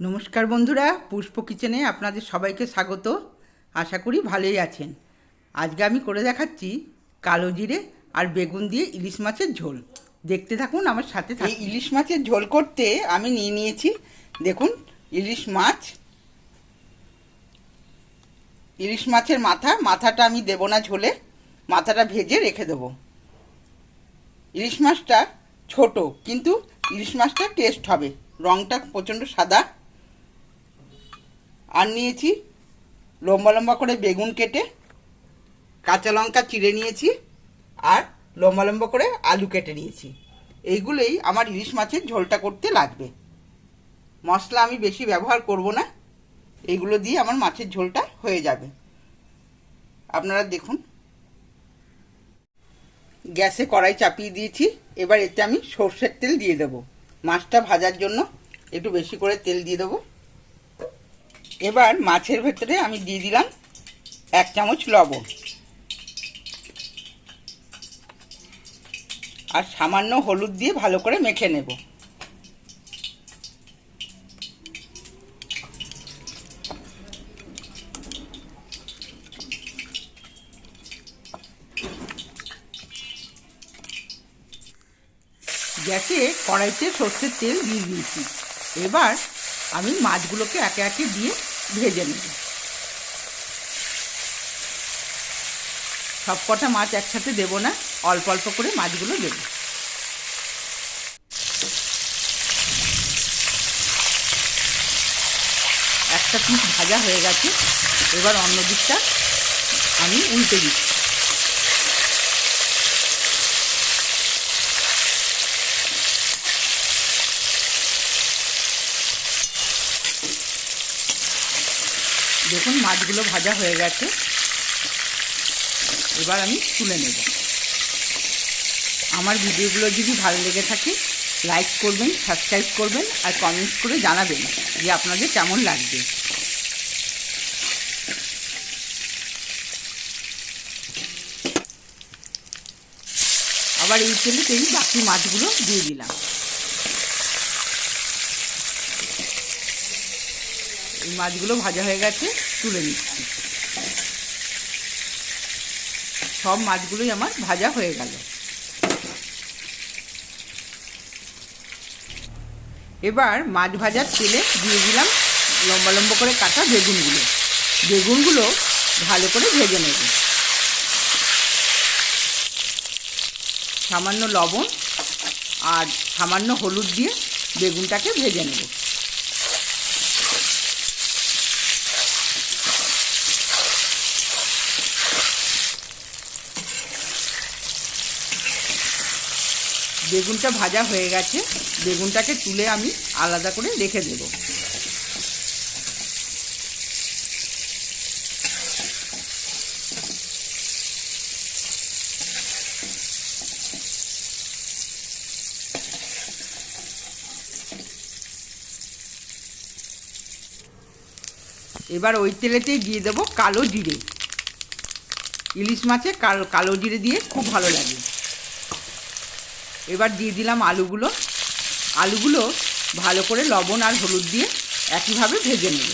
নমস্কার বন্ধুরা, পুষ্প কিচেনে আপনাদের সবাইকে স্বাগত। আশা করি ভালোই আছেন। আজকে আমি করে দেখাচ্ছি কালো জিরে আর বেগুন দিয়ে ইলিশ মাছের ঝোল। দেখতে থাকুন, আমার সাথে এই ইলিশ মাছের ঝোল করতে আমি নিয়ে নিয়েছি, দেখুন, ইলিশ মাছ। ইলিশ মাছের মাথা, মাথাটা আমি দেব না ঝোলে, মাথাটা ভেজে রেখে দেবো। ইলিশ মাছটা ছোট, কিন্তু ইলিশ মাছটা টেস্ট হবে। রংটা প্রচণ্ড সাদা। আর নিয়েছি, লম্বা লম্বা করে বেগুন কেটে, কাঁচা লঙ্কা চিড়ে নিয়েছি আর লম্বা লম্বা করে আলু কেটে নিয়েছি। এইগুলোই আমার ইলিশ মাছের ঝোলটা করতে লাগবে। মশলা আমি বেশি ব্যবহার করব না, এইগুলো দিয়ে আমার মাছের ঝোলটা হয়ে যাবে। আপনারা দেখুন। গ্যাসে কড়াই চাপিয়ে দিয়েছি, এবার এতে আমি সর্ষের তেল দিয়ে দেবো। মাছটা ভাজার জন্য একটু বেশি করে তেল দিয়ে দেবো। এবার মাছের ভেতরে আমি দিয়ে দিলাম এক চামচ লবণ। আর সামান্য হলুদ দিয়ে ভালো করে মেখে নেব। গ্যাসে কড়াইতে সর্ষের তেল দিয়ে দিয়েছি। এবার আমি মাছগুলোকে একে একে দিয়ে ভেজে নেব। সব কটা মাছ একসাথে দেব না, অল্প অল্প করে মাছগুলো দেব। একটা পিস ভাজা হয়ে গেছে, এবার অন্য দিকটা আমি উল্টে দিচ্ছি। দেখুন, মাছগুলো ভাজা হয়ে গেছে। এবার আমি তুলে নেব। আমার ভিডিওগুলো যদি ভালো লেগে থাকে, লাইক করবেন, সাবস্ক্রাইব করবেন, আর কমেন্টস করে জানাবেন যে আপনাদের কেমন লাগবে। আবার এই তেলেতেই বাকি মাছগুলো দিয়ে দিলাম। মাছগুলো ভাজা হয়ে গেছে, তুলে নিচ্ছি। সব মাছগুলোই আমার ভাজা হয়ে গেল। এবার মাছ ভাজার তেলে দিয়ে দিলাম লম্বা লম্বা করে কাটা বেগুনগুলো। বেগুনগুলো ভালো করে ভেজে নেব। সামান্য লবণ আর সামান্য হলুদ দিয়ে বেগুনটাকে ভেজে নেব। বেগুনটা ভাজা হয়ে গেছে, বেগুনটাকে তুলে আমি আলাদা করে রেখে দেব। এবার ওই তেলেতেই দিয়ে দেবো কালো জিরে। ইলিশ মাছে কালো কালো জিরে দিয়ে খুব ভালো লাগে। এবার দিয়ে দিলাম আলুগুলো। আলুগুলো ভালো করে লবণ আর হলুদ দিয়ে একইভাবে ভেজে নেব।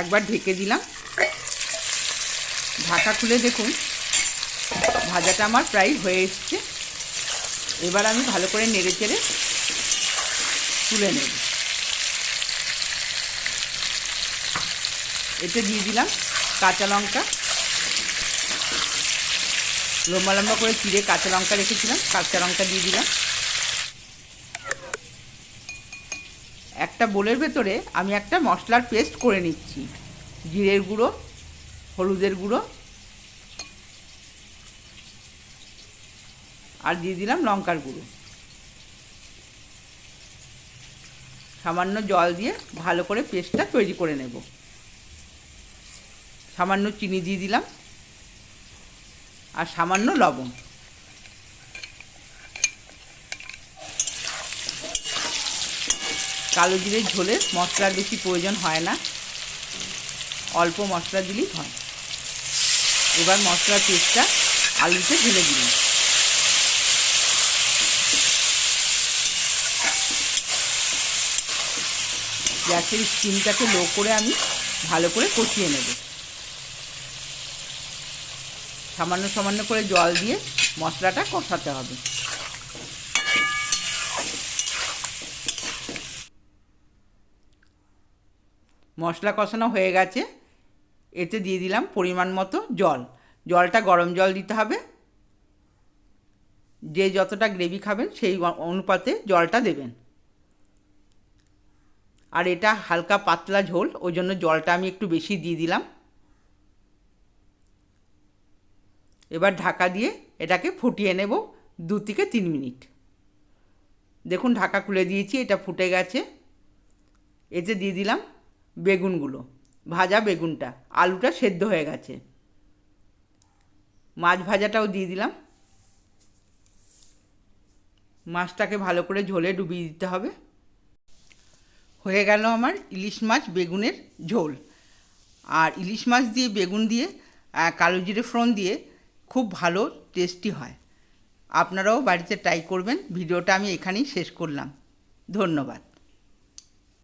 একবার ঢেকে দিলাম। ঢাকা খুলে দেখুন, ভাজাটা আমার প্রায় হয়ে এসছে। এবার আমি ভালো করে নেড়ে চেড়ে তুলে নেব। এতে দিয়ে দিলাম কাঁচা লঙ্কা। লম্বা লম্বা করে চিড়ে কাঁচা লঙ্কা রেখেছিলাম, কাঁচা লঙ্কা দিয়ে দিলাম। একটা বোলের ভেতরে আমি একটা মশলার পেস্ট করে নিচ্ছি। জিরের গুঁড়ো, হলুদের গুঁড়ো আর দিয়ে দিলাম লঙ্কার গুঁড়ো। সামান্য জল দিয়ে ভালো করে পেস্টটা তৈরি করে নেব। সামান্য চিনি দিয়ে দিলাম। আর সামান্য লবণ। কালো জিরের ঝোলে মশলার বেশি প্রয়োজন হয় না। অল্প মশলা দিলেই হয়। এবার মশলার পেস্টটা আলুতে ঢেলে দিন গ্যাসের স্টিমটাকে লো করে আমি ভালো করে কষিয়ে নেব। সামান্য সামান্য করে জল দিয়ে মশলাটা কষাতে হবে। মশলা কষানো হয়ে গেছে। এতে দিয়ে দিলাম পরিমাণ মতো জল। জলটা গরম জল দিতে হবে। যে যতটা গ্রেভি খাবেন সেই অনুপাতে জলটা দেবেন। আর এটা হালকা পাতলা ঝোল, ওই জন্য জলটা আমি একটু বেশি দিয়ে দিলাম। এবার ঢাকা দিয়ে এটাকে ফুটিয়ে নেব দু থেকে তিন মিনিট। দেখুন, ঢাকা খুলে দিয়েছি, এটা ফুটে গেছে। এতে দিয়ে দিলাম বেগুনগুলো, ভাজা বেগুনটা, আলুটা সেদ্ধ হয়ে গেছে। মাছ ভাজাটাও দিয়ে দিলাম। মাছটাকে ভালো করে ঝোলে ডুবিয়ে দিতে হবে। হয়ে গেল আমার ইলিশ মাছ বেগুনের ঝোল। আর ইলিশ মাছ দিয়ে বেগুন দিয়ে কালো জিরে ফোড়ন দিয়ে খুব ভালো টেস্টি হয়। আপনারাও বাড়িতে ট্রাই করবেন। ভিডিওটা আমি এখানেই শেষ করলাম। ধন্যবাদ।